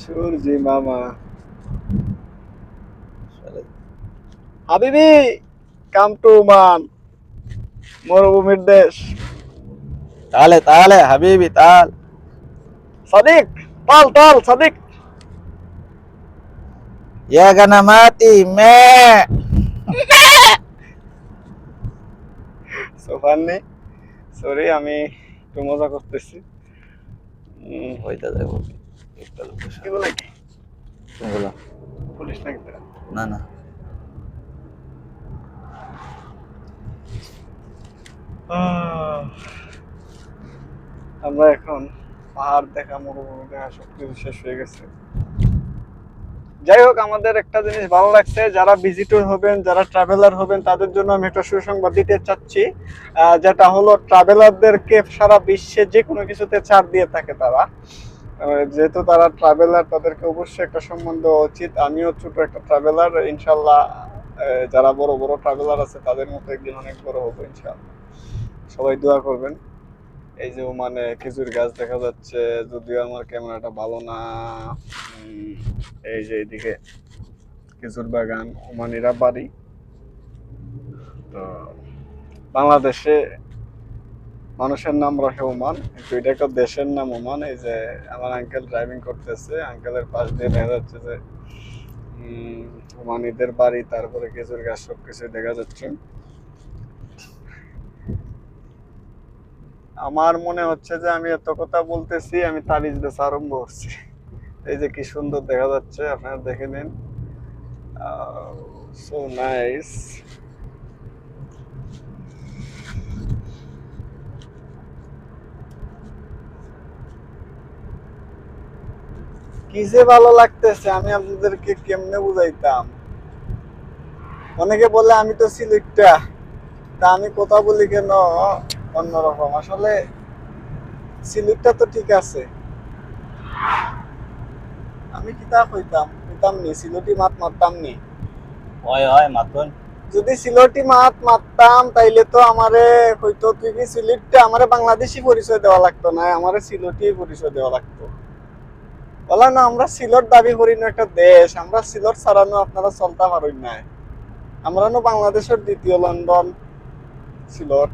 সূর্যি মামা হাবিবি কাম টু মান মরুভূমির দেশ। তাহলে তাহলে হাবিবি তাল। সাদিক তাল তাল সাদিক। mati me. সোফাননি সরি আমি একটু মজা করতেছি। হইতে যাব একটা লোক কি? বলে পুলিশ নাকি না না। আমরা এখন পাহাড় দেখা মরুভূমি দেখা সবকিছু শেষ হয়ে গেছে। যাই হোক, আমাদের একটা জিনিস ভালো লাগছে, যারা ভিজিটর হবেন, যারা ট্রাভেলার হবেন, তাদের জন্য আমি একটা সুসংবাদ দিতে চাচ্ছি যেটা হলো ট্রাভেলারদেরকে সারা বিশ্বে যে কোনো কিছুতে ছাড় দিয়ে থাকে তারা। যেহেতু তারা ট্রাভেলার তাদেরকে অবশ্যই একটা সম্মান দেওয়া উচিত। আমিও ছোট একটা ট্রাভেলার ইনশাল্লাহ যারা বড় বড় ট্রাভেলার আছে, তাদের মতো একদিন অনেক বড় হব, ইনশাল্লাহ। সবাই দোয়া করবেন। এই যে মানে খেজুর গাছ দেখা যাচ্ছে, যদিও আমার ক্যামেরাটা ভালো না। এই যে এইদিকে খেজুর বাগান ওমানিরা বাড়ি। তো বাংলাদেশে মানুষের নাম রাখে ওমান কিন্তু এটা একটা দেশের নাম ওমান এই যে আমার আঙ্কেল ড্রাইভিং করতেছে আঙ্কেলের পাশ দিয়ে দেখা যাচ্ছে যে ওমানিদের বাড়ি, তারপরে খেজুর গাছ সবকিছু দেখা যাচ্ছে। আমার মনে হচ্ছে যে আমি এত কথা বলতেছি, আমি তাবিজ বেচা আরম্ভ করছি। এই যে কি সুন্দর দেখা যাচ্ছে, আপনারা দেখে নিন। সো নাইস কি ভালো লাগতেছে, আমি আপনাদেরকে কেমনে বুঝাইতাম? অনেকে বলে, আমি তো সিলেক্টা তা আমি কথা বলি কেন? অন্যরকম। আসলে সিলেক্টটা তো ঠিক আছে। আমি কিতা কইতাম? কইতাম নি সিলটি মাত মারতাম নি। হয় হয় মাতুন যদি সিলটি মাত মারতাম তাইলে তো আমারে হয়তো তুই কি সিলেটটা আমারে বাংলাদেশি পরিচয় দেওয়া লাগতো না? আমারে সিলটি পরিচয় দেওয়া লাগতো। বলা না আমরা সিলট দাবি করি না একটা দেশ। আমরা সিলট ছাড়ানো আপনারা চলতে পারেন না আমরা নো বাংলাদেশের দ্বিতীয় লন্ডন সিলট।